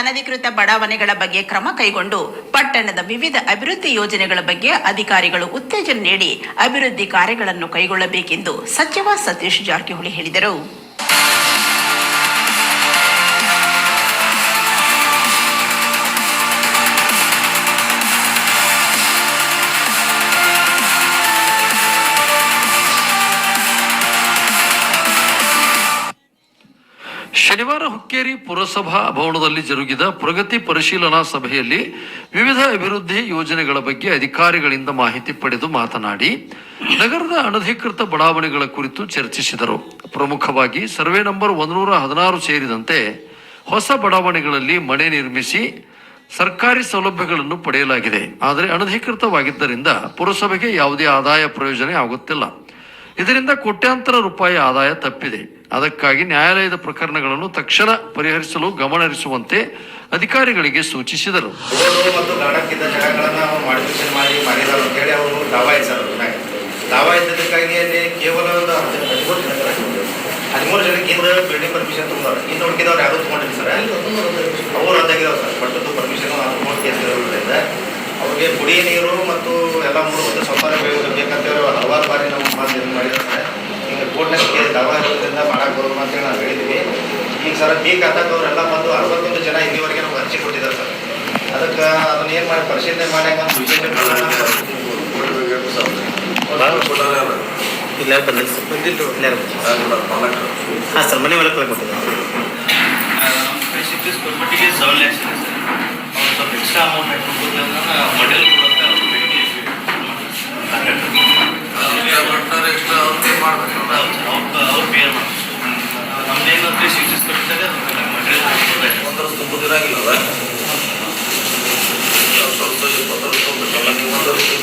ಅನಧಿಕೃತ ಬಡಾವಣೆಗಳ ಬಗ್ಗೆ ಕ್ರಮ ಕೈಗೊಂಡು ಪಟ್ಟಣದ ವಿವಿಧ ಅಭಿವೃದ್ಧಿ ಯೋಜನೆಗಳ ಬಗ್ಗೆ ಅಧಿಕಾರಿಗಳು ಉತ್ತೇಜನ ನೀಡಿ ಅಭಿವೃದ್ಧಿ ಕಾರ್ಯಗಳನ್ನು ಕೈಗೊಳ್ಳಬೇಕೆಂದು ಸಚಿವ ಸತೀಶ್ ಜಾರಕಿಹೊಳಿ ಹೇಳಿದರು. ಶನಿವಾರ ಹುಕ್ಕೇರಿ ಪುರಸಭಾ ಭವನದಲ್ಲಿ ಜರುಗಿದ ಪ್ರಗತಿ ಪರಿಶೀಲನಾ ಸಭೆಯಲ್ಲಿ ವಿವಿಧ ಅಭಿವೃದ್ಧಿ ಯೋಜನೆಗಳ ಬಗ್ಗೆ ಅಧಿಕಾರಿಗಳಿಂದ ಮಾಹಿತಿ ಪಡೆದು ಮಾತನಾಡಿ, ನಗರದ ಅನಧಿಕೃತ ಬಡಾವಣೆಗಳ ಕುರಿತು ಚರ್ಚಿಸಿದರು. ಪ್ರಮುಖವಾಗಿ ಸರ್ವೆ ನಂಬರ್ ಒಂದನೂರ ಹದಿನಾರು ಸೇರಿದಂತೆ ಹೊಸ ಬಡಾವಣೆಗಳಲ್ಲಿ ಮನೆ ನಿರ್ಮಿಸಿ ಸರ್ಕಾರಿ ಸೌಲಭ್ಯಗಳನ್ನು ಪಡೆಯಲಾಗಿದೆ. ಆದರೆ ಅನಧಿಕೃತವಾಗಿದ್ದರಿಂದ ಪುರಸಭೆಗೆ ಯಾವುದೇ ಆದಾಯ ಪ್ರಯೋಜನ ಆಗುತ್ತಿಲ್ಲ. ಇದರಿಂದ ಕೋಟ್ಯಾಂತರ ರೂಪಾಯಿ ಆದಾಯ ತಪ್ಪಿದೆ. ಅದಕ್ಕಾಗಿ ನ್ಯಾಯಾಲಯದ ಪ್ರಕರಣಗಳನ್ನು ತಕ್ಷಣ ಪರಿಹರಿಸಲು ಗಮನಹರಿಸುವಂತೆ ಅಧಿಕಾರಿಗಳಿಗೆ ಸೂಚಿಸಿದರು. ಕೇವಲ ಹದಿಮೂರು ಬಿಲ್ಡಿಂಗ್ ಪರ್ಮಿಷನ್ ತುಂಬಿದವ್ರು ಇನ್ನು ಉಳ್ಕಿದವ್ರು ಯಾರು ತೊಗೊಂಡಿಲ್ಲ ಸರ್. ಅವ್ರು ಸರ್. ಪಟ್ಟದ್ದು ಪರ್ಮಿಷನ್ ಕೋರ್ಟ್ ಕೇಸ್ ಇರೋದ್ರಿಂದ ಅವ್ರಿಗೆ ಕುಡಿಯ ನೀರು ಮತ್ತು ಎಲ್ಲ ಮೂಲಭೂತ ಬಿ ಬಂದು ಅರವತ್ತೊಂದು ಜನ ಇಲ್ಲಿವರೆಗೆ ನಮ್ಗೆ ಅರ್ಜಿ ಕೊಟ್ಟಿದ್ದಾರೆ ಸರ್. ಅದಕ್ಕೆ ಅದನ್ನ ಏನು ಮಾಡಿ ಪರಿಶೀಲನೆ ಮಾಡಿ ಒಂದು ವಿಶೇಷ ಇಲ್ಲ. ಬಂದಿಲ್ಲ ಸರ್? ಬಂದಿಲ್ಲ ಹಾಂ ಸರ್ ಮನೆ ಒಳಗೆ ಕೊಟ್ಟಿದ್ದೆ. ಬೇಸಿಕ್ಲಿ ಸ್ಕ್ವೇರ್ ಫೀಟಿಗೆ ಸೆವೆನ್ ಲ್ಯಾಕ್ಸ್ ಇದೆ ಸರ್. ಅವ್ರು ಸ್ವಲ್ಪ ಎಕ್ಸ್ಟ್ರಾ ಅಮೌಂಟ್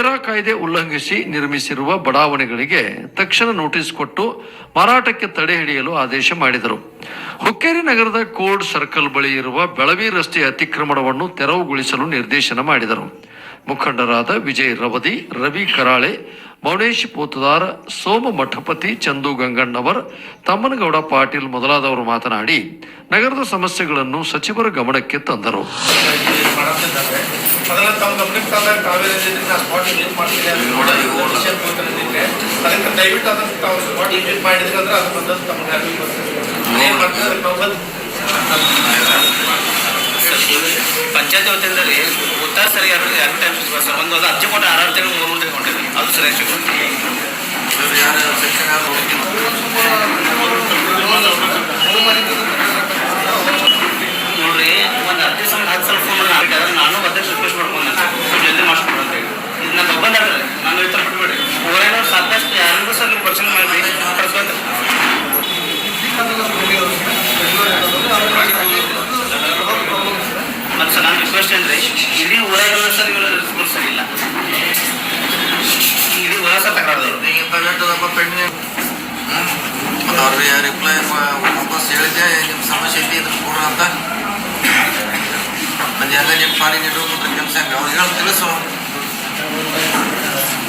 ರೇರಾ ಕಾಯ್ದೆ ಉಲ್ಲಂಘಿಸಿ ನಿರ್ಮಿಸಿರುವ ಬಡಾವಣೆಗಳಿಗೆ ತಕ್ಷಣ ನೋಟಿಸ್ ಕೊಟ್ಟು ಮಾರಾಟಕ್ಕೆ ತಡೆ ಹಿಡಿಯಲು ಆದೇಶ ಮಾಡಿದರು. ಹುಕ್ಕೇರಿ ನಗರದ ಕೋಡ್ ಸರ್ಕಲ್ ಬಳಿ ಇರುವ ಬೆಳವಿ ರಸ್ತೆ ಅತಿಕ್ರಮಣವನ್ನು ತೆರವುಗೊಳಿಸಲು ನಿರ್ದೇಶನ ಮಾಡಿದರು. ಮುಖಂಡರಾದ ವಿಜಯ್ ರವದಿ, ರವಿ ಕರಾಳೆ ಮೌನೇಶ್ ಪೋತದಾರ್ ಸೋಮ ಮಠಪತಿ ಚಂದು ಗಂಗಣ್ಣವರ್ ತಮ್ಮನಗೌಡ ಪಾಟೀಲ್ ಮೊದಲಾದವರು ಮಾತನಾಡಿ ನಗರದ ಸಮಸ್ಯೆಗಳನ್ನು ಸಚಿವರ ಗಮನಕ್ಕೆ ತಂದರು. ಪಂಚಾಯತ್ ವತಿಯಿಂದ ಸರಿ ಎರಡು ಎರಡು ಟೈಮ್ ಸರ್ ಒಂದು ಅದು ಅರ್ಜಿ ಕೊಟ್ಟು ಆರು ತಿಂಗಳು ಮೂರು ಮೂರು ತಿಂಗಳು ಕೊಟ್ಟಿದ್ದೀನಿ. ಅದು ಸರಿ ನೋಡ್ರಿ ನನ್ನ ರಿಕ್ವೆಸ್ಟ್ ಅಂದರೆ ಇಡೀ ಊರಾಗ ಸರ್ ಇವರು ಇಡೀ ಅವ್ರಿಗೆ ರಿಪ್ಲೈ ವಾಪಸ್ ಹೇಳಿದ್ದೆ ನಿಮ್ಮ ಸಮಸ್ಯೆ ಐತಿ ಇದ್ರ ಕೊಡ್ರಿ ಅಂತ. ಅದು ಎಲ್ಲ ನಿಮ್ಮ ಪಾಲಿಗೆ ಕೆಲಸ ಹಂಗೆ? ಅವ್ರಿಗೆ ಹೇಳಿ ತಿಳಿಸು.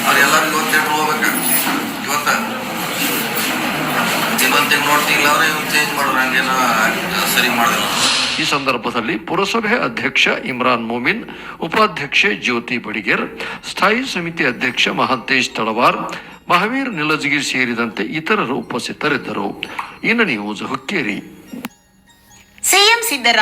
ಅವ್ರೆಲ್ಲರಿಗೂ ಇವತ್ತು ಹೋಗ್ಬೇಕು. ಇವತ್ತ. ಇವತ್ತು ತಿಂಗ್ ನೋಡ್ತಿಲ್ಲ ಅವ್ರೆ ಇವತ್ತು ಚೇಂಜ್ ಮಾಡೋರು, ಹಂಗೇನೋ ಸರಿ ಮಾಡೋದಿಲ್ಲ ಈ ಸಂದರ್ಭದಲ್ಲಿ ಪುರಸಭೆ ಅಧ್ಯಕ್ಷ ಇಮ್ರಾನ್ ಮೊಮಿನ್, ಉಪಾಧ್ಯಕ್ಷೆ ಜ್ಯೋತಿ ಬಡಿಗೇರ್, ಸ್ಥಾಯಿ ಸಮಿತಿ ಅಧ್ಯಕ್ಷ ಮಹಂತೇಶ್ ತಳವಾರ್, ಮಹಾವೀರ್ ನಿಲಜಗಿರಿ ಸೇರಿದಂತೆ ಇತರರು ಉಪಸ್ಥಿತರಿದ್ದರು. ಇನ್ನು ನ್ಯೂಸ್ ಹುಕ್ಕೇರಿ. ಸಿಎಂ ಸಿದ್ದರಾಮಯ್ಯ